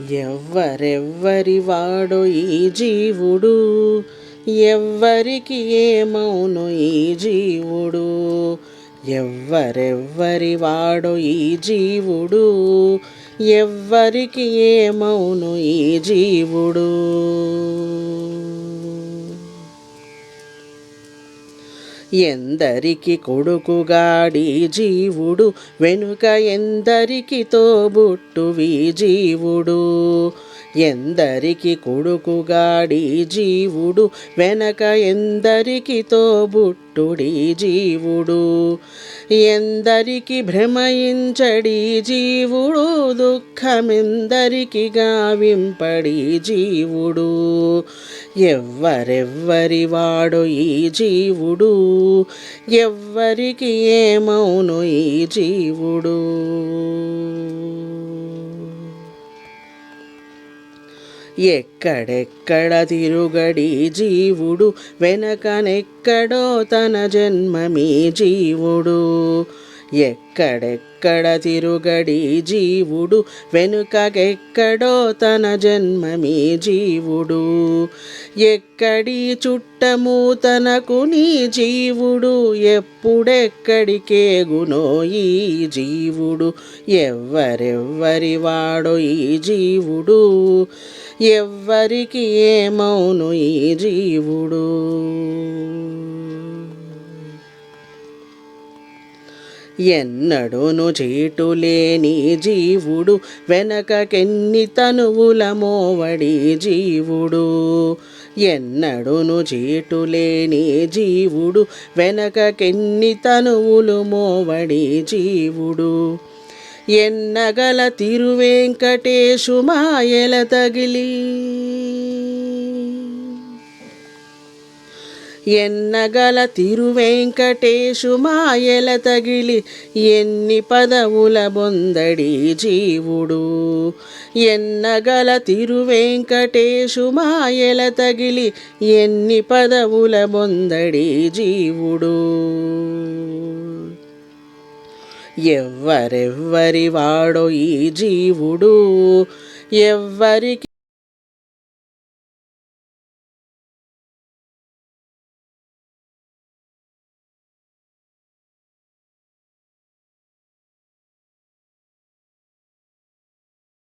ఎవ్వరెవ్వరి వాడో ఈ జీవుడు? ఎవ్వరికి ఏమౌను ఈ జీవుడు? ఎవ్వరెవ్వరి వాడో ఈ జీవుడు? ఎవ్వరికి ఏమౌను ఈ జీవుడు? ఎందరికి కొడుకుగాడి జీవుడు వెనుక ఎందరికి తోబుట్టువి జీవుడు. ఎందరికి కొడుకుగాడి జీవుడు వెనక ఎందరికి తోబుట్టుడి జీవుడు. ఎందరికి భ్రమయించడి జీవుడు దుఃఖమెందరికి గావింపడి జీవుడు. ఎవ్వరెవ్వరి వాడు ఈ జీవుడు? ఎవ్వరికి ఏమౌను ఈ జీవుడు? ఎక్కడెక్కడ తిరుగడి జీవుడు వెనకనెక్కడో తన జన్మమీ జీవుడు. ఎక్కడెక్కడ తిరుగడి జీవుడు? వెనుకకెక్కడో తన జన్మమీ జీవుడు. ఎక్కడి చుట్టము తనకు నీ జీవుడు? ఎప్పుడెక్కడికేగునో ఈ జీవుడు? ఎవ్వరెవ్వరి వాడో ఈ జీవుడు? ఎవ్వరికి ఏమౌను ఈ జీవుడు? ఎన్నడును చీటులేని జీవుడు వెనకకెన్ని తనువుల మోవడి జీవుడు. ఎన్నడును చీటులేని జీవుడు వెనకకెన్ని తనువులు మోవడి జీవుడు. ఎన్నగల తిరువెంకటేశు మాయల తగిలి ఎన్నగల తిరువెంకటేశు మాయల తగిలి ఎన్ని పదవుల బొందడి జీవుడు. ఎన్నగల తిరువెంకటేశు మాయల తగిలి ఎన్ని పదవుల బొందడి జీవుడు. ఎవ్వరెవ్వరి వాడో ఈ జీవుడు. ఎవ్వరికి